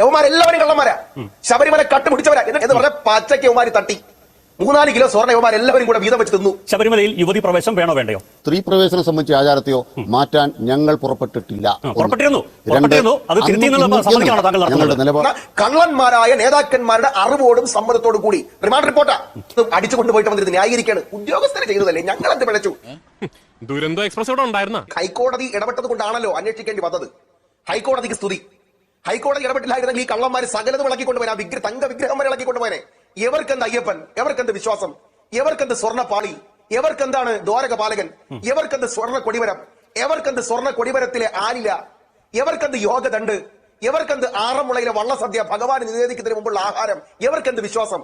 യവന്മാരെല്ലാവരും കള്ളന്മാരാ. ശബരിമല കട്ടുപിടിച്ചവരാ എന്ന് എന്ന് പറഞ്ഞ പച്ചയ്ക്ക് യവന്മാര് തട്ടി. മൂന്നാൽ കിലോ സ്വർണ യവന്മാരെല്ലാവരും കൂടെ വീതം വെച്ച് തിന്നു. ശബരിമലയിൽ യുവതി പ്രവേശം വേണോ വേണ്ടയോ? സ്ത്രീ പ്രവേശനം സംബന്ധിച്ച ആചാരത്തെയോ മാറ്റാൻ ഞങ്ങൾ പുറപ്പെട്ടിട്ടില്ല. കള്ളന്മാരായ നേതാക്കന്മാരുടെ അറിവോടും സമ്മതത്തോടും കൂടി റിമാൻഡ് റിപ്പോർട്ടാ. അടിച്ചു കൊണ്ടുപോയിട്ട് വന്നിരുന്നു. ന്യായീകരിക്കാണ്. ഉദ്യോഗസ്ഥരെ ചെയ്തതല്ലേ? ഞങ്ങൾ എന്ത് പിഴച്ചു? ദുരന്തോ എക്സ്പ്രസ് ഇവിടെ ഉണ്ടായിരുന്ന? ഹൈക്കോടതി ഇടപെട്ടത് കൊണ്ടാണല്ലോ അന്വേഷിക്കേണ്ടി വന്നത്. ഹൈക്കോടതിക്ക് സ്തുതി. ഹൈക്കോടതി ഇടപെട്ടില്ലായിരുന്നെങ്കിൽ ഈ കള്ളന്മാര് സകലത് ഇളക്കിക്കൊണ്ടുപോയി ആ വിഗ്രഹ തങ്ക വിഗ്രഹം വരെ ഇളക്കിക്കൊണ്ടുപോയനെ. എവർക്കെന്ത് അയ്യപ്പൻ? എവർക്കെന്ത് വിശ്വാസം? എവർക്കെന്ത് സ്വർണപ്പാളി എവർക്കെന്താണ് ദ്വാരകപാലകൻ? എവർക്കെന്ത് സ്വർണ കൊടിവരം എവർക്കെന്ത് സ്വർണ കൊടിവരത്തിലെ ആലില? എവർക്കെന്ത് യോഗദണ്ട് എവർക്കെന്ത് ആറന്മുളയിലെ വള്ളസദ്യ ഭഗവാൻ നിവേദിക്കുന്നതിന് മുമ്പുള്ള ആഹാരം? എവർക്കെന്ത് വിശ്വാസം?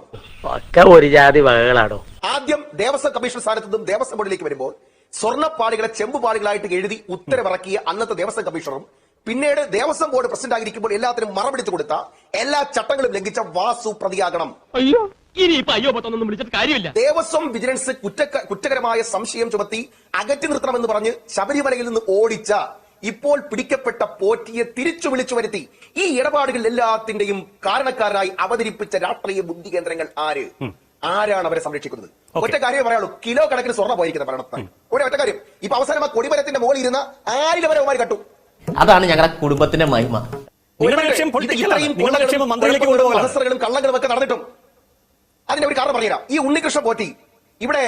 ഒക്കെ ഒരു ജാതി വകകളാണോ ആദ്യം ദേവസ്വം കമ്മീഷൻ സ്ഥാനത്ത് നിന്നും ദേവസ്വം ബോർഡിലേക്ക് വരുമ്പോൾ സ്വർണപ്പാളികളെ ചെമ്പുപാളികളായിട്ട് എഴുതി ഉത്തരവിറക്കിയ അന്നത്തെ ദേവസ്വം കമ്മീഷണറും പിന്നീട് ദേവസ്വം ബോർഡ് പ്രസിഡന്റ് ആയിരിക്കുമ്പോൾ എല്ലാത്തിനും മറപിടിച്ചു കൊടുത്ത എല്ലാ ചട്ടങ്ങളും ലംഘിച്ച വാസു പ്രതിയാകണം. അയ്യോ ഇനി ഇപ്പൊ അയ്യോ പത്തൊന്നും വിളിച്ചിട്ട് കാര്യമില്ല. ദേവസ്വം വിജിലൻസ് കുറ്റക്ക കുറ്റകരമായ സംശയം ചുമത്തി അകറ്റി നിർത്തണമെന്ന് പറഞ്ഞ് ശബരിമലയിൽ നിന്ന് ഓടിച്ച ഇപ്പോൾ പിടിക്കപ്പെട്ട പോറ്റിയെ തിരിച്ചു വിളിച്ചു വരുത്തി. ഈ ഇടപാടുകൾ എല്ലാത്തിന്റെയും കാരണക്കാരായി അവതരിപ്പിച്ച രാഷ്ട്രീയ ബുദ്ധി കേന്ദ്രങ്ങൾ ആര് ആരാണ് അവരെ സംരക്ഷിക്കുന്നത്? ഒറ്റ കാര്യമേ പറയാനുള്ളൂ. കിലോ കണക്കിന് സ്വർണ പോയിരിക്കുന്ന ഭരണത്തിൽ ഒരു ഒറ്റ കാര്യം. ഇപ്പൊ അവസാനം ആ കൊടിമരത്തിന്റെ മുകളിൽ ഇരുന്ന ആരിലും വരെ അവന്മാർ കട്ടു. അതാണ് ഞങ്ങളുടെ കുടുംബത്തിന്റെ മഹിമ. കള്ളങ്ങളും ഒക്കെ നടന്നിട്ടും. അതിന്റെ ഒരു കാരണം പറഞ്ഞുതരാം. ഈ ഉണ്ണികൃഷ്ണ പോറ്റി ഇവിടെ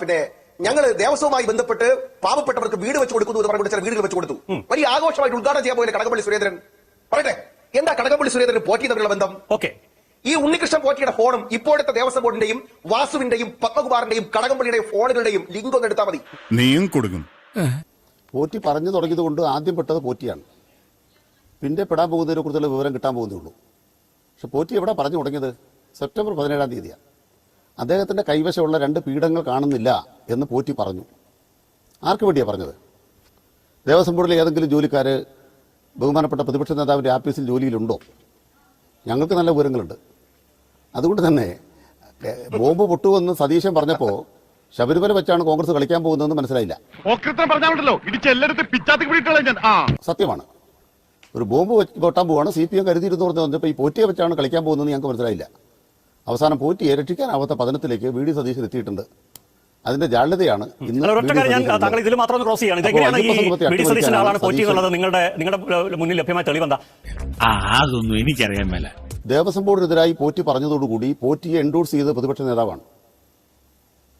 പിന്നെ, ഞങ്ങൾ ദേവസ്വവുമായി ബന്ധപ്പെട്ട് പാവപ്പെട്ടവർക്ക് വീട് വെച്ച് കൊടുക്കുന്നു എന്ന് പറഞ്ഞു ചില വീടുകൾ വെച്ച് കൊടുത്തു. വലിയ ആഘോഷമായിട്ട് ഉദ്ഘാടനം ചെയ്യാൻ പോയില്ല കടകംപള്ളി സുരേന്ദ്രൻ. പറയട്ടെ എന്താ കടകംപള്ളി സുരേന്ദ്രൻ പോറ്റി തമ്മിലുള്ള ബന്ധം? ഓക്കെ. ഈ ഉണ്ണികൃഷ്ണൻ പോറ്റിയുടെ ഫോണും ഇപ്പോഴത്തെ ദേവസ്വം ബോർഡിന്റെയും വാസുവിന്റെയും പത്മകുമാറിന്റെയും കടകംപള്ളിയുടെയും ഫോണുകളുടെയും ലിങ്ക് ഒന്ന് എടുത്താൽ മതി. നീയും കൊടുക്കും. പോറ്റി പറഞ്ഞു തുടങ്ങിയത് കൊണ്ട് ആദ്യം പെട്ടത് പോറ്റിയാണ്. പിന്നെ പെടാൻ പോകുന്നതിനെ കുറിച്ചുള്ള വിവരം കിട്ടാൻ പോകുന്നേ ഉള്ളൂ. പക്ഷെ പോറ്റി എവിടെ പറഞ്ഞു തുടങ്ങിയത്? സെപ്റ്റംബർ പതിനേഴാം തീയതിയാണ്. അദ്ദേഹത്തിന്റെ കൈവശമുള്ള രണ്ട് പീഠങ്ങൾ കാണുന്നില്ല എന്ന് പോറ്റി പറഞ്ഞു. ആർക്ക് വേണ്ടിയാ പറഞ്ഞത്? ദേവസ്വം ബോർഡിലെ ഏതെങ്കിലും ജോലിക്കാർ ബഹുമാനപ്പെട്ട പ്രതിപക്ഷ നേതാവിന്റെ ആഫീസിൽ ജോലിയിലുണ്ടോ? ഞങ്ങൾക്ക് നല്ല വിവരങ്ങളുണ്ട്. അതുകൊണ്ട് തന്നെ ബോംബ് പൊട്ടുവെന്ന് സതീശൻ പറഞ്ഞപ്പോൾ ശബരിമല വെച്ചാണ് കോൺഗ്രസ് കളിക്കാൻ പോകുന്നതെന്ന് മനസ്സിലായില്ല. സത്യമാണ്. ഒരു ബോംബ് പൊട്ടാൻ പോവാണ്. സി പി എം കരുതിയിരുന്നു പറഞ്ഞു വന്നപ്പോൾ ഈ പോറ്റിയെ വെച്ചാണ് കളിക്കാൻ പോകുന്നതെന്ന് ഞങ്ങൾക്ക് മനസ്സിലായില്ല. അവസാനം പോറ്റിയെ രക്ഷിക്കാനാവാത്ത പതനത്തിലേക്ക് വി ഡി സതീശൻ എത്തിയിട്ടുണ്ട്. അതിന്റെ ജാള്യതയാണ് താങ്കൾ ഇതിൽ മാത്രം ക്രോസ് ചെയ്യാണ്. ഇതെങ്ങനെയാണ് ഈ ആളാണ് പോറ്റി സതീശൻ- എന്നുള്ളത്? നിങ്ങളുടെ നിങ്ങളുടെ മുന്നിൽ ലഭ്യമായ തെളിവെന്താ ആ അതൊന്നും എനിക്കറിയാൻ മേല. ദേവസ്വം ബോർഡിനെതിരായി പോറ്റി പറഞ്ഞതോടുകൂടി പോറ്റിയെ എൻഡോഴ്സ് ചെയ്ത് പ്രതിപക്ഷ നേതാവാണ്.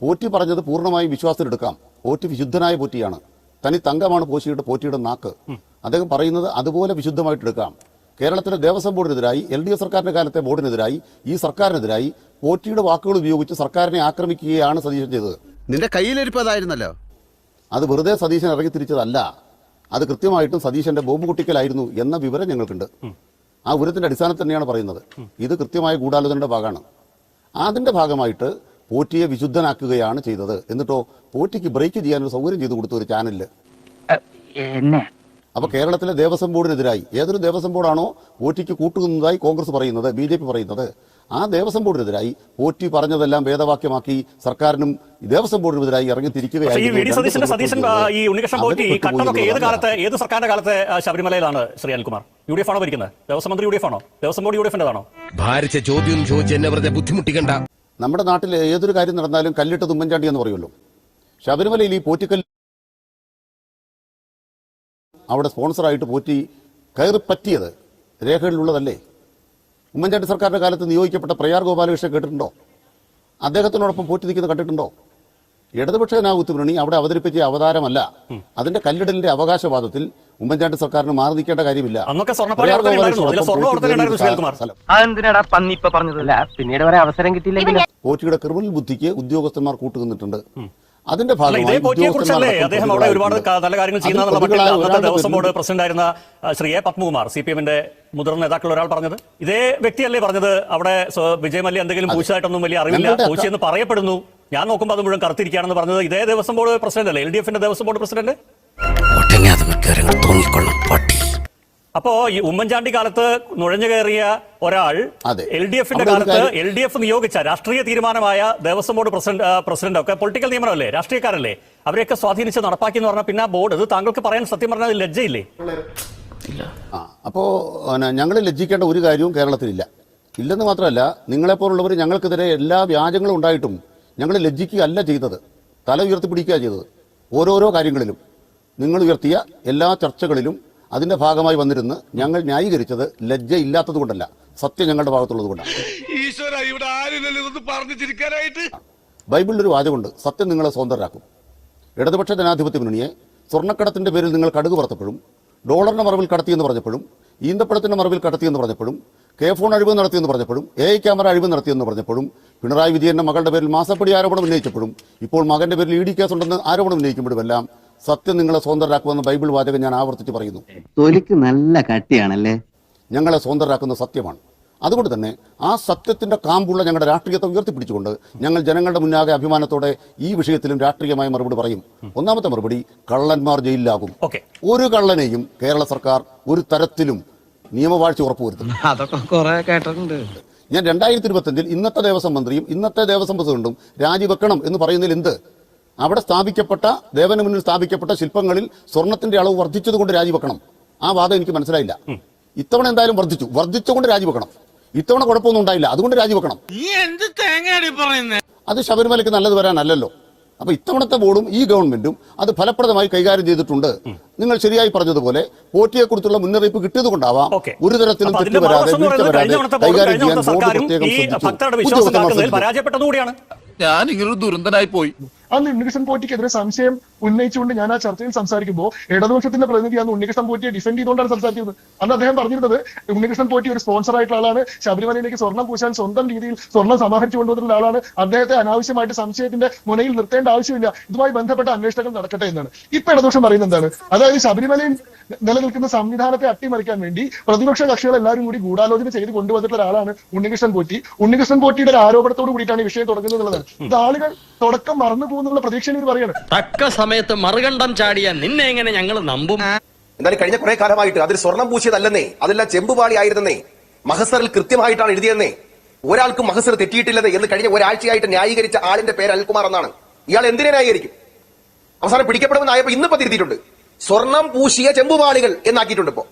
പോറ്റി പറഞ്ഞത് പൂർണമായും വിശ്വാസത്തിലെടുക്കാം പോറ്റി വിശുദ്ധനായ പോറ്റിയാണ്. തനി തങ്കമാണ് പോറ്റിയുടെ പോറ്റിയുടെ നാക്ക്. അദ്ദേഹം പറയുന്നത് അതുപോലെ വിശുദ്ധമായിട്ട് എടുക്കാം. കേരളത്തിലെ ദേവസ്വം ബോർഡിനെതിരായി എൽ ഡി എഫ് സർക്കാരിന്റെ കാലത്തെ ബോർഡിനെതിരായി ഈ സർക്കാരിനെതിരായി പോറ്റിയുടെ വാക്കുകൾ ഉപയോഗിച്ച് സർക്കാരിനെ ആക്രമിക്കുകയാണ് സതീശൻ ചെയ്തത്. നിന്റെ കയ്യിലിരിപ്പതായിരുന്നല്ലോ അത് വെറുതെ സതീശൻ ഇറങ്ങി തിരിച്ചതല്ല. അത് കൃത്യമായിട്ടും സതീശന്റെ ബോംബ് കുട്ടിക്കലായിരുന്നു എന്ന വിവരം ഞങ്ങൾക്കുണ്ട്. ആ വിവരത്തിന്റെ അടിസ്ഥാനത്തിൽ തന്നെയാണ് പറയുന്നത്. ഇത് കൃത്യമായ ഗൂഢാലോചനയുടെ ഭാഗമാണ്. അതിന്റെ ഭാഗമായിട്ട് പോറ്റിയെ വിശുദ്ധനാക്കുകയാണ് ചെയ്തത്. എന്നിട്ടോ പോറ്റിക്ക് ബ്രേക്ക് ചെയ്യാൻ ഒരു സൗകര്യം ചെയ്തു കൊടുത്ത ഒരു ചാനലിൽ എന്നെ? അപ്പൊ കേരളത്തിലെ ദേവസ്വം ബോർഡിനെതിരായി ഏതൊരു ദേവസ്വം ബോർഡാണോ പോറ്റിക്ക് കൂട്ടുകുന്നതായി കോൺഗ്രസ് പറയുന്നത് ബി ജെ പി പറയുന്നത്. ആ ദേവസ്വം ബോർഡിനെതിരായി പോറ്റി പറഞ്ഞതെല്ലാം വേദവാക്യമാക്കി സർക്കാരിനും ദേവസ്വം ബോർഡിനെതിരായി ഇറങ്ങി പക്ഷേ ഈ വി ഡി സതീശന്റെ ഈ ഉണ്ണികൃഷ്ണൻ പോറ്റി ഈ കട്ടമൊക്കെ ഏത് കാലത്ത് സർക്കാരിന്റെ കാലത്ത് ശബരിമലയിലാണ് Sri Anilkumar? U D F ആണോ ഭരിക്കുന്നത്? ദേവസ്വം മന്ത്രി യു ഡി എഫ് ആണോ? ദേവസ്വം ബോർഡ് യു ഡി എഫിന്റേതാണോ ഭാരിച്ച ചോദ്യം ചോദിച്ച് എന്നെ വെറുതെ ബുദ്ധിമുട്ടിക്കണ്ട. നമ്മുടെ നാട്ടിൽ ഏതൊരു കാര്യം നടന്നാലും കല്ലിട്ട് തുമ്മൻചാണ്ടി എന്ന് പറയുമല്ലോ. ശബരിമലയിൽ ഈ പോറ്റിക്കല്ല് അവിടെ സ്പോൺസറായിട്ട് പോറ്റി കയറി പറ്റിയത് രേഖകളിലുള്ളതല്ലേ? ഉമ്മൻചാണ്ടി സർക്കാരിന്റെ കാലത്ത് നിയോഗിക്കപ്പെട്ട പ്രയാർ ഗോപാലകൃഷ്ണൻ കേട്ടിട്ടുണ്ടോ? അദ്ദേഹത്തിനോടൊപ്പം പോറ്റി നിൽക്കുന്നത് കണ്ടിട്ടുണ്ടോ? ഇടതുപക്ഷ ജനാധിപത്യ അവിടെ അവതരിപ്പിച്ച അവതാരമല്ല. അതിന്റെ കല്ലിടലിന്റെ അവകാശവാദത്തിൽ ഉമ്മൻചാണ്ടി സർക്കാരിന് മാറി നിൽക്കേണ്ട കാര്യമില്ല. പിന്നീട് അവസരം കിട്ടിയില്ലെങ്കിൽ പോറ്റിയുടെ ക്രിമിനൽ ബുദ്ധിക്ക് ഉദ്യോഗസ്ഥന്മാർ കൂട്ടുനിന്നിട്ടുണ്ട്. അതിന്റെ ഭാഗമായി ഇതേ പോറ്റിയെ കുറിച്ചല്ലേ അദ്ദേഹം അവിടെ ഒരുപാട് നല്ല കാര്യങ്ങൾ ചെയ്യുന്ന ദേവസ്വം ബോർഡ് പ്രസിഡന്റ് ആയിരുന്ന Sri A Padmakumar C P എമ്മിന്റെ മുതിർന്ന നേതാക്കളിൽ ഒരാൾ പറഞ്ഞത്. ഇതേ വ്യക്തിയല്ലേ പറഞ്ഞത്. അവിടെ വിജയ് മല്യ എന്തെങ്കിലും പൂച്ചയായിട്ടൊന്നും വലിയ അറിവില്ല. പൂച്ചയെന്ന് പറയപ്പെടുന്നു. ഞാൻ നോക്കുമ്പോൾ അത് മുഴുവൻ കറുത്തിരിക്കുകയാണെന്ന് പറഞ്ഞത് ഇതേ ദേവസ്വം ബോർഡ് പ്രസിഡന്റ് അല്ലേ? എൽ ഡി എഫിന്റെ ദേവസ്വം ബോർഡ് പ്രസിഡന്റ്? തോന്നിക്കൊള്ളും പട്ടി. അപ്പോ ഈ ഉമ്മൻചാണ്ടി കാലത്ത് നുഴഞ്ഞു കയറിയ ഒരാൾ. എൽ ഡി എഫിന്റെ കാലത്ത് എൽ ഡി എഫ് നിയോഗിച്ച രാഷ്ട്രീയ തീരുമാനമായ ദേവസ്വം ബോർഡ് പ്രസിഡന്റ് പ്രസിഡന്റ് ഒക്കെ പൊളിറ്റിക്കൽ നിയമനമല്ലേ? രാഷ്ട്രീയക്കാരല്ലേ? അവരെയൊക്കെ സ്വാധീനിച്ച് നടപ്പാക്കി എന്ന് പറഞ്ഞാൽ പിന്നെ ബോർഡ് അത് താങ്കൾക്ക് പറയാൻ സത്യം പറഞ്ഞാൽ ലജ്ജയില്ലേ? അപ്പോ അപ്പോൾ ഞങ്ങൾ ലജ്ജിക്കേണ്ട ഒരു കാര്യവും കേരളത്തിലില്ല. ഇല്ലെന്ന് മാത്രമല്ല നിങ്ങളെ നിങ്ങളെപ്പോലുള്ളവർ ഞങ്ങൾക്കെതിരെ എല്ലാ വ്യാജങ്ങളും ഉണ്ടായിട്ടും ഞങ്ങൾ ലജ്ജിക്കുകയല്ല ചെയ്തത്. തല ഉയർത്തി പിടിക്കുക ചെയ്തത്. ഓരോരോ കാര്യങ്ങളിലും നിങ്ങൾ ഉയർത്തിയ എല്ലാ ചർച്ചകളിലും അതിന്റെ ഭാഗമായി വന്നിരുന്ന് ഞങ്ങൾ ന്യായീകരിച്ചത് ലജ്ജ ഇല്ലാത്തത് കൊണ്ടല്ല സത്യം ഞങ്ങളുടെ ഭാഗത്തുള്ളത് കൊണ്ടാണ്. ഒരു വാചകമുണ്ട് സത്യം നിങ്ങളെ സ്വതന്ത്രരാക്കും ഇടതുപക്ഷ ജനാധിപത്യ മുന്നണിയെ സ്വർണക്കടത്തിന്റെ പേരിൽ നിങ്ങൾ കടുക് പറത്തപ്പോഴും ഡോളറിന്റെ മറവിൽ കടത്തിയെന്ന് പറഞ്ഞപ്പോഴും ഈന്തപ്പഴത്തിന്റെ മറവിൽ കടത്തിയെന്ന് പറഞ്ഞപ്പോഴും കെ ഫോൺ അഴിവ് നടത്തിയെന്ന് പറഞ്ഞപ്പോഴും എ ഐ ക്യാമറ അഴിവ് നടത്തിയെന്ന് പറഞ്ഞപ്പോഴും പിണറായി വിജയന്റെ മകളുടെ പേരിൽ മാസപ്പടി ആരോപണം ഉന്നയിച്ചപ്പോഴും ഇപ്പോൾ മകന്റെ പേരിൽ ഇ ഡി കേസുണ്ടെന്ന് ആരോപണം ഉന്നയിക്കുമ്പോഴുമെല്ലാം സത്യം നിങ്ങളെ സ്വതന്ത്രരാക്കുമെന്ന് ബൈബിൾ വാചകം ഞാൻ ആവർത്തിച്ച് പറയുന്നു. തൊലിക്ക് നല്ല കട്ടിയാണല്ലേ? ഞങ്ങളെ സ്വതന്ത്രരാക്കുന്ന സത്യമാണ്. അതുകൊണ്ട് തന്നെ ആ സത്യത്തിന്റെ കാമ്പുള്ള ഞങ്ങളുടെ രാഷ്ട്രീയത്തെ ഉയർത്തിപ്പിടിച്ചുകൊണ്ട് ഞങ്ങൾ ജനങ്ങളുടെ മുന്നാകെ അഭിമാനത്തോടെ ഈ വിഷയത്തിലും രാഷ്ട്രീയമായ മറുപടി പറയും. ഒന്നാമത്തെ മറുപടി കള്ളന്മാർ ജയിലിലാകും. ഓക്കെ. ഒരു കള്ളനെയും കേരള സർക്കാർ ഒരു തരത്തിലും നിയമവാഴ്ച ഉറപ്പുവരുത്തും അതൊക്കെ കൊറേ കേട്ടിട്ടുണ്ട്. ഞാൻ രണ്ടായിരത്തി ഇരുപത്തഞ്ചിൽ ഇന്നത്തെ ദേവസ്വം മന്ത്രിയും ഇന്നത്തെ ദേവസ്വം പ്രസിഡന്റും രാജിവെക്കണം എന്ന് പറയുന്നതിൽ എന്ത്? അവിടെ സ്ഥാപിക്കപ്പെട്ട ദേവന് മുന്നിൽ സ്ഥാപിക്കപ്പെട്ട ശില്പങ്ങളിൽ സ്വർണത്തിന്റെ അളവ് വർദ്ധിച്ചതുകൊണ്ട് രാജിവെക്കണം. ആ വാദം എനിക്ക് മനസ്സിലായില്ല. ഇത്തവണ എന്തായാലും വർദ്ധിച്ചു. വർദ്ധിച്ചുകൊണ്ട് രാജിവെക്കണം. ഇത്തവണ കുഴപ്പമൊന്നും ഉണ്ടായില്ല. അതുകൊണ്ട് രാജിവെക്കണം. അത് ശബരിമലയ്ക്ക് നല്ലത് വരാനല്ലല്ലോ. അപ്പൊ ഇത്തവണത്തെ ബോർഡും ഈ ഗവൺമെന്റും അത് ഫലപ്രദമായി കൈകാര്യം ചെയ്തിട്ടുണ്ട്. നിങ്ങൾ ശരിയായി പറഞ്ഞതുപോലെ പോറ്റിയെ കുറിച്ചുള്ള മുന്നറിയിപ്പ് കിട്ടിയത് കൊണ്ടാവാം. ഒരു തരത്തിലും തെറ്റ് വരാതെ വീഴ്ച കൈകാര്യം ചെയ്യാൻ ബോർഡ് പ്രത്യേകം ശ്രദ്ധിച്ചു. ഞാൻ ഇങ്ങനൊരു ദുരന്തനായി പോയി. അന്ന് ഉണ്ണികൃഷ്ണൻ പോറ്റിക്കെതിരെ സംശയം ഉന്നയിച്ചുകൊണ്ട് ഞാൻ ആ ചർച്ചയിൽ സംസാരിക്കുമ്പോൾ ഇടതുപക്ഷത്തിന്റെ പ്രതിനിധിയാണ് ഉണ്ണികൃഷ്ണൻ പോറ്റിയെ ഡിഫെൻഡ് ചെയ്തുകൊണ്ടാണ് സംസാരിക്കുന്നത് അന്ന് അദ്ദേഹം പറഞ്ഞിരുന്നത് ഉണ്ണികൃഷ്ണൻ പോറ്റി ഒരു സ്പോൺസർ ആയിട്ടുള്ള ആളാണ്. ശബരിമലയിലേക്ക് സ്വർണം പൂശാൻ സ്വന്തം രീതിയിൽ സ്വർണം സമാഹരിച്ചു കൊണ്ടുവന്നിട്ടുള്ള ആളാണ്. അദ്ദേഹത്തെ അനാവശ്യമായിട്ട് സംശയത്തിന്റെ മുനയിൽ നിർത്തേണ്ട ആവശ്യമില്ല. ഇതുമായി ബന്ധപ്പെട്ട അന്വേഷണങ്ങൾ നടക്കട്ടെ എന്നാണ്. ഇപ്പൊ ഇടതുപക്ഷം പറയുന്നത് എന്താണ്? അതായത് ശബരിമലയിൽ നിലനിൽക്കുന്ന സംവിധാനത്തെ അട്ടിമറിക്കാൻ വേണ്ടി പ്രതിപക്ഷ കക്ഷികൾ എല്ലാവരും കൂടി ഗൂഢാലോചന ചെയ്ത് കൊണ്ടുവന്നിട്ടുള്ള ഒരാളാണ് ഉണ്ണികൃഷ്ണൻ പോറ്റി. ഉണ്ണികൃഷ്ണൻ പോറ്റിയുടെ ഒരു ആരോപണത്തോട് കൂടിയിട്ടാണ് ഈ വിഷയം തുടങ്ങുന്നത് ആളുകൾ തുടക്കം മറന്നു പോകുന്നുള്ള പ്രതീക്ഷയിൽ പറയാണ് തക്ക സമയത്ത് മറുകണ്ഠം ചാടിയ നിന്നെ എങ്ങനെ ഞങ്ങൾ നമ്പും? എന്നാലും കഴിഞ്ഞ കുറെ കാലമായിട്ട് അതിൽ സ്വർണം പൂശിയതല്ലെന്നേ അതെല്ലാം ചെമ്പുപാളി ആയിരുന്നേ മഹസറിൽ കൃത്യമായിട്ടാണ് എഴുതിയെന്നേ ഒരാൾക്കും മഹസർ തെറ്റിയിട്ടില്ലെന്നേ എന്ന് കഴിഞ്ഞ ഒരാഴ്ചയായിട്ട് ന്യായീകരിച്ച ആളിന്റെ പേര് അൽകുമാർ എന്നാണ്. ഇയാൾ എന്തിനെ ന്യായീകരിക്കും? അവസാനം പിടിക്കപ്പെടുമെന്നായപ്പോ ഇന്നിപ്പോ തിരുത്തിയിട്ടുണ്ട് സ്വർണം പൂശിയ ചെമ്പുപാളികൾ എന്നാക്കിയിട്ടുണ്ട് ഇപ്പോ.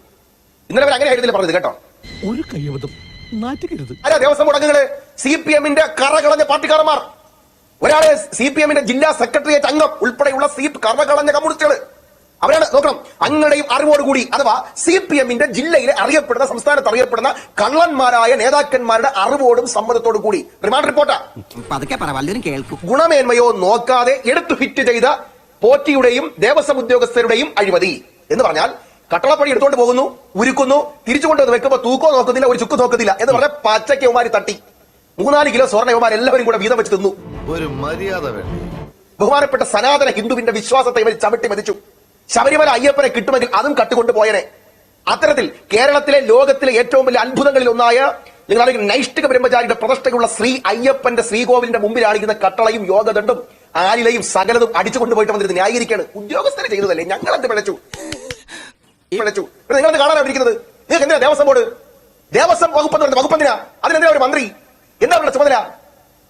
ഇന്നലെ അവർ അങ്ങനെ ആയിരുന്നില്ല പറഞ്ഞത് കേട്ടോ? ഒരു കൈവതും നാറ്റുകരുത് അല്ല ദേവസ്വം മുടങ്ങുകൾ സി പി എമ്മിന്റെ കറകളഞ്ഞ പാർട്ടിക്കാരന്മാർ. ഒരാളെ സി പി എമ്മിന്റെ ജില്ലാ സെക്രട്ടേറിയറ്റ് അംഗം ഉൾപ്പെടെയുള്ള സി കർമ്മകളഞ്ഞ കമ്മ്യൂണിസ്റ്റുകൾ അവരാണ് നോക്കണം. അങ്ങയുടെയും അറിവോടുകൂടി അഥവാ സി പി എമ്മിന്റെ ജില്ലയിലെ അറിയപ്പെടുന്ന സംസ്ഥാനത്ത് അറിയപ്പെടുന്ന കള്ളന്മാരായ നേതാക്കന്മാരുടെ അറിവോടും സമ്മതത്തോടും കൂടി റിമാൻഡ് റിപ്പോർട്ടാ. ഗുണമേന്മയോ നോക്കാതെ എടുത്തു ഹിറ്റ് ചെയ്ത പോറ്റിയുടെയും ദേവസ്വം ഉദ്യോഗസ്ഥരുടെയും അഴിമതി എന്ന് പറഞ്ഞാൽ കട്ടളപ്പടി എടുത്തുകൊണ്ട് പോകുന്നു ഉരുക്കുന്നു തിരിച്ചു കൊണ്ടുവന്ന് വെക്കുമ്പോ തൂക്കോ നോക്കുന്നില്ല ഒരു ചുക്ക് നോക്കുന്നില്ല എന്ന് പറഞ്ഞാൽ പച്ചക്കവുമാരി തട്ടി. മൂന്നാൽ കിലോ സ്വർണ എല്ലാവരും കൂടെ വീതം വെച്ച് തിന്നു. ഒരു മര്യാദ വേണ്ട? ബഹുമാനപ്പെട്ട സനാതന ഹിന്ദുവിന്റെ വിശ്വാസത്തെ ഇവർ ചവിട്ടി മതിച്ചു. ശബരിമല അയ്യപ്പനെ കിട്ടുമെങ്കിൽ അതും കട്ടുകൊണ്ട് പോയനെ. അത്തരത്തിൽ കേരളത്തിലെ ലോകത്തിലെ ഏറ്റവും വലിയ അത്ഭുതങ്ങളിൽ ഒന്നായ നിങ്ങൾ അറിയുന്ന നൈഷ്ഠിക ബ്രഹ്മചാരിയുടെ പ്രതിഷ്ഠയുള്ള ശ്രീ അയ്യപ്പന്റെ ശ്രീകോവിലിന്റെ മുമ്പിലാണിരിക്കുന്ന കട്ടളയും യോഗദണ്ഡും ആലിലയും സകലതും അടിച്ചു കൊണ്ടുപോയിട്ട് വന്നിരുന്നു ന്യായീകരിക്കാണ് ഉദ്യോഗസ്ഥരെ ചെയ്തതല്ലേ? ഞങ്ങൾ എന്ത് പിഴച്ചു. പിഴച്ചു നിങ്ങളത് കാണാനായിരിക്കുന്നത് നിങ്ങൾക്ക് എന്തിനാ ദേവസ്വം ബോർഡ്? ദേവസ്വം വകുപ്പ് വകുപ്പ് എന്തിനാ അതിനെന്തിനാ ഒരു മന്ത്രി? എന്താ ചുമതല?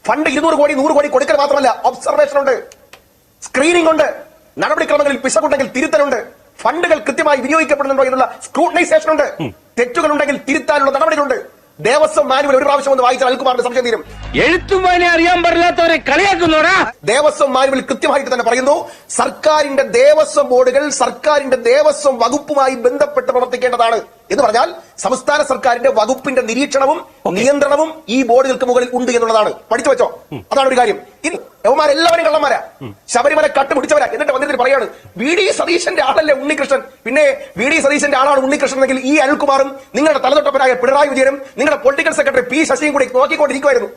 ഫണ്ട് ഇരുന്നൂറ് കോടി നൂറ് കോടി കൊടുക്കൽ മാത്രമല്ല ഒബ്സർവേഷൻ ഉണ്ട്. സ്ക്രീനിംഗ് ഉണ്ട്. നടപടിക്രമങ്ങളിൽ പിശകുണ്ടെങ്കിൽ തിരുത്തലുണ്ട്. ഫണ്ടുകൾ കൃത്യമായി വിനിയോഗിക്കപ്പെടുന്നുണ്ടോ എന്നുള്ള സ്ക്രൂട്ടനൈസേഷൻ ഉണ്ട്. തെറ്റുകൾ ഉണ്ടെങ്കിൽ തിരുത്താനുള്ള നടപടികളുണ്ട്. ദേവസ്വം മാനുവൽ ഒരു പ്രാവശ്യം ഒന്ന് വായിച്ചാൽ അൽകുമാറിന്റെ സംശയം തീരും. എഴുത്തും വായന അറിയാൻ പറ്റാത്തവരെ കളിയാക്കുന്നോടാ ദേവസ്വം മാനുവൽ കൃത്യമായിട്ട് തന്നെ പറയുന്നു. സർക്കാരിന്റെ ദേവസ്വം ബോർഡുകൾ സർക്കാരിന്റെ ദേവസ്വം വകുപ്പുമായി ബന്ധപ്പെട്ട് പ്രവർത്തിക്കേണ്ടതാണ്. എന്ന് പറഞ്ഞാൽ സംസ്ഥാന സർക്കാരിന്റെ വകുപ്പിന്റെ നിരീക്ഷണവും നിയന്ത്രണവും ഈ ബോർഡുകൾക്ക് മുകളിൽ ഉണ്ട് എന്നുള്ളതാണ്. പഠിച്ചു വെച്ചോ? അതാണ് ഒരു കാര്യം. ഇനി യവന്മാരെല്ലാവരും കള്ളന്മാരാ. ശബരിമല കട്ട് കട്ടുപിടിച്ചവരാ എന്നിട്ട് വന്നിട്ട് പറയാണ് വി. ഡി. സതീശന്റെ ആളല്ലേ ഉണ്ണികൃഷ്ണൻ? പിന്നെ വി. ഡി. സതീശന്റെ ആളാണ് ഉണ്ണികൃഷ്ണൻ എങ്കിൽ ഈ അനിൽകുമാറും നിങ്ങളുടെ തലതൊട്ടപ്പനായ പിണറായി വിജയനും നിങ്ങളുടെ പൊളിറ്റിക്കൽ സെക്രട്ടറി പി. ശശിയും കൂടി നോക്കിക്കൊണ്ടിരിക്കുമായിരുന്നു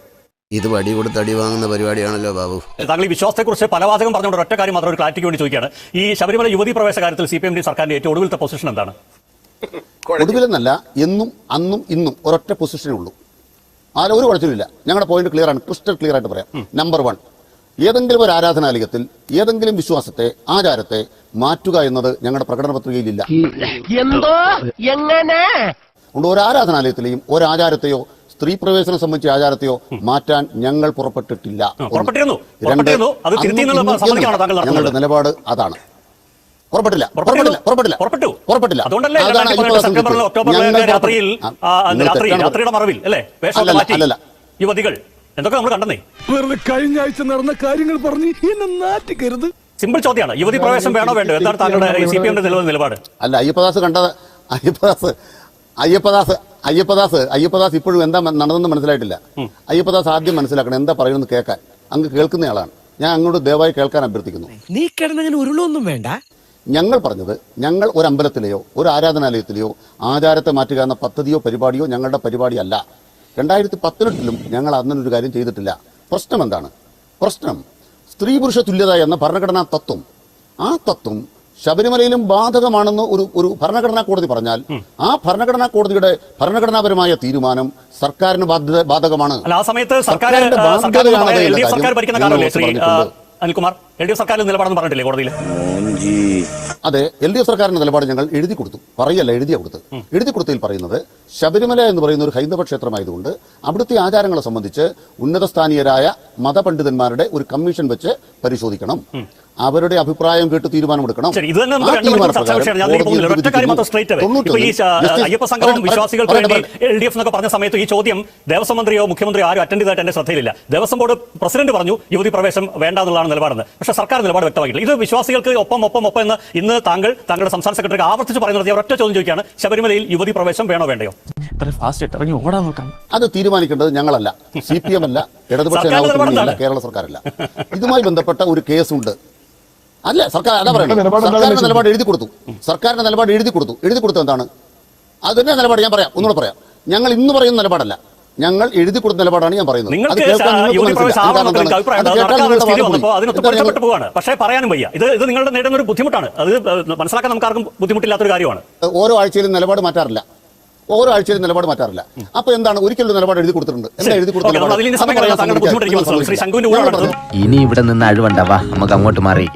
ഇത് വടി കൊടുത്ത് അടി വാങ്ങുന്ന പരിപാടിയാണല്ലോ ബാബു. താങ്കൾ ഈ വിശ്വാസത്തെക്കുറിച്ച് പല വാചകം പറഞ്ഞുകൊണ്ട് ഒറ്റ കാര്യം മാത്രം ഒരു ക്ലാരിറ്റിക്ക് വേണ്ടി ചോദിക്കുകയാണ്. ഈ ശബരിമല യുവതി പ്രവേശ കാര്യത്തിൽ സി പി എം ഡി സർക്കാരിന്റെ ഏറ്റവും ഒടുവിലത്തെ പൊസിഷൻ എന്താണ്? ഒടുവിലെന്നല്ല എന്നും അന്നും ഇന്നും ഒരൊറ്റ പൊസിഷനേ ഉള്ളൂ. അതിൽ ഒരു കുഴപ്പമില്ല. ഞങ്ങളുടെ പോയിന്റ് ക്ലിയർ ആണ്. ക്രിസ്റ്റൽ ക്ലിയർ ആയിട്ട് പറയാം. നമ്പർ വൺ ഏതെങ്കിലും ഒരു ആരാധനാലയത്തിൽ ഏതെങ്കിലും വിശ്വാസത്തെ ആചാരത്തെ മാറ്റുക എന്നത് ഞങ്ങളുടെ പ്രകടന പത്രികയിലില്ല. എന്തോ? എങ്ങനെ? അതുകൊണ്ട് ഒരു ആരാധനാലയത്തിലെയും ഒരു ആചാരത്തെയോ സ്ത്രീ പ്രവേശനം സംബന്ധിച്ച ആചാരത്തെയോ മാറ്റാൻ ഞങ്ങൾ പുറപ്പെട്ടിട്ടില്ല. ഞങ്ങളുടെ നിലപാട് അതാണ്. പുറപ്പെട്ടില്ല. പുറപ്പെട്ടില്ല. പുറപ്പെട്ടില്ല. പുറപ്പെട്ടില്ല. പുറപ്പെട്ടു. പുറപ്പെട്ടില്ല. അതുകൊണ്ടല്ലേ അതാണ് രണ്ടായിരത്തി ഇപ്പോൾ പതിനെട്ട് സെപ്റ്റംബറിൽ സംഭവിച്ചത്. ഒക്ടോബറിൽ ഞങ്ങൾ രാത്രിയിൽ പുറപ്പെട്ടു. ആ, ആ, രാത്രി രാത്രിയുടെ മറവിൽ അല്ലേ? വേഷം മാറ്റി യുവതികൾ. എന്തൊക്കെ നമ്മൾ കണ്ടെന്നേ? വെറുതെ കഴിഞ്ഞ ആഴ്ച നടന്ന കാര്യങ്ങൾ പറഞ്ഞ് എന്നെ നാറ്റിക്കരുത്. സിമ്പിൾ ചോദ്യമാണ്. യുവതി പ്രവേശനം വേണോ വേണ്ടോ എന്താണ് താങ്കളുടെ സി പി എമ്മിന്റെ നിലവിൽ നിലപാട്? അല്ല അയ്യപ്പദാസ് കണ്ടത് അയ്യപ്പദാസ് അയ്യപ്പദാസ് അയ്യപ്പദാസ് അയ്യപ്പദാസ് ഇപ്പോഴും എന്താ നടന്നെന്ന് മനസ്സിലായിട്ടില്ല. അയ്യപ്പദാസ് ആദ്യം മനസ്സിലാക്കണം എന്താ പറയുന്നത് കേൾക്കാൻ. അങ്ങ് കേൾക്കുന്നയാളാണ് ഞാൻ അങ്ങോട്ട് ദയവായി കേൾക്കാൻ അഭ്യർത്ഥിക്കുന്നു. നീ കിടന്നങ്ങനെ ഉരുളൊന്നും വേണ്ട. ഞങ്ങൾ പറഞ്ഞത് ഞങ്ങൾ ഒരു അമ്പലത്തിലെയോ ഒരു ആരാധനാലയത്തിലെയോ ആചാരത്തെ മാറ്റുക എന്ന പദ്ധതിയോ പരിപാടിയോ ഞങ്ങളുടെ പരിപാടിയല്ല. രണ്ടായിരത്തി പത്തിനെട്ടിലും ഞങ്ങൾ അന്നൊരു കാര്യം ചെയ്തിട്ടില്ല. പ്രശ്നം എന്താണ്? പ്രശ്നം സ്ത്രീ പുരുഷ തുല്യത എന്ന ഭരണഘടനാ തത്വം. ആ തത്വം ശബരിമലയിലും ബാധകമാണെന്ന് ഒരു ഒരു ഭരണഘടനാ കോടതി പറഞ്ഞാൽ ആ ഭരണഘടനാ കോടതിയുടെ ഭരണഘടനാപരമായ തീരുമാനം സർക്കാരിന് ബാധ്യത ബാധകമാണ്. ആ സമയത്ത് സർക്കാർ സർക്കാരിന്റെ ബാധ്യതയാണ് അനിൽകുമാർ? എൽ ഡി എഫ് സർക്കാരിൽ നിലപാടെന്ന് പറഞ്ഞിട്ടില്ലേ കോടതിയിൽ അതെ എൽ ഡി എഫ് സർക്കാരിന്റെ നിലപാട് ഞങ്ങൾ എഴുതി കൊടുത്തു. പറയല്ല എഴുതിയ കൊടുത്ത് എഴുതി കൊടുത്തതിൽ പറയുന്നത് ശബരിമല എന്ന് പറയുന്ന ഒരു ഹൈന്ദവ ക്ഷേത്രമായതുകൊണ്ട് അവിടുത്തെ ആചാരങ്ങളെ സംബന്ധിച്ച് ഉന്നതസ്ഥാനീയരായ മതപണ്ഡിതന്മാരുടെ ഒരു കമ്മീഷൻ വെച്ച് പരിശോധിക്കണം. അവരുടെ അഭിപ്രായം കേട്ട് തീരുമാനമെടുക്കണം. അയ്യപ്പ സംഘവും പറയട്ടെ, വിശ്വാസികൾക്ക് വേണ്ടി പറയട്ടെ. എൽ ഡി എഫ് എന്നൊക്കെ പറഞ്ഞ സമയത്ത് ഈ ചോദ്യം ദേവസ്വം മന്ത്രിയോ മുഖ്യമന്ത്രിയോ ആരും അറ്റൻഡ് ചെയ്തായിട്ട് എന്റെ ശ്രദ്ധയിലില്ല. ദേവസ്വം ബോർഡ് പ്രസിഡന്റ് പറഞ്ഞു യുവതി പ്രവേശം വേണ്ട എന്നുള്ളതാണ് നിലപാടെന്ന്. പക്ഷേ സർക്കാർ നിലപാട് വ്യക്തമാക്കിയില്ല ഇത് വിശ്വാസികൾക്ക് ഒപ്പം ഒപ്പം ഒപ്പം എന്ന് ഇന്ന് താങ്കൾ താങ്കളുടെ സംസ്ഥാന സെക്രട്ടറി ആവർത്തിച്ച് പറയുന്നത് നടത്തിയ ഒറ്റ ചോദ്യം ചോദിക്കുകയാണ്. ശബരിമലയിൽ യുവതി പ്രവേശം വേണോ വേണ്ടയോ? അത് തീരുമാനിക്കേണ്ടത് ഞങ്ങളല്ല. സി പി എം അല്ല ഇടതുപക്ഷ? കേരള സർക്കാരല്ല. ഇതുമായി ബന്ധപ്പെട്ട ഒരു കേസുണ്ട്. അല്ല സർക്കാർ അതാ പറയുന്നത് സർക്കാരിന്റെ? നിലപാട് എഴുതി കൊടുത്തു. സർക്കാരിന്റെ നിലപാട് എഴുതി കൊടുത്തു. എഴുതി കൊടുത്തു എന്താണ്? അതിന്റെ നിലപാട് ഞാൻ പറയാം. ഒന്നുകൂടെ പറയാം. ഞങ്ങൾ ഇന്ന് പറയുന്ന നിലപാടല്ല. ഞങ്ങൾ എഴുതി കൊടുത്ത നിലപാടാണ് ഞാൻ പറയുന്നത്. പക്ഷേ പറയാനും വയ്യ. ഇത് ഇത് നിങ്ങളുടെ നേടുന്ന ഒരു ബുദ്ധിമുട്ടാണ്. അത് മനസ്സിലാക്കാൻ നമുക്ക് ആർക്കും ബുദ്ധിമുട്ടില്ലാത്തൊരു കാര്യമാണ്. ഓരോ ആഴ്ചയിലും നിലപാട് മാറ്റാറില്ല. ഓരോ ആഴ്ചയിലും നിലപാട് മാറ്റാറില്ല. അപ്പൊ എന്താണ്? ഒരിക്കലും ഒരു നിലപാട് എഴുതി കൊടുത്തിട്ടുണ്ട്. എന്താ എഴുതി കൊടുത്ത ഇനി ഇവിടെ നിന്ന് അഴിവണ്ടാവാ നമുക്ക് അങ്ങോട്ട് മാറി.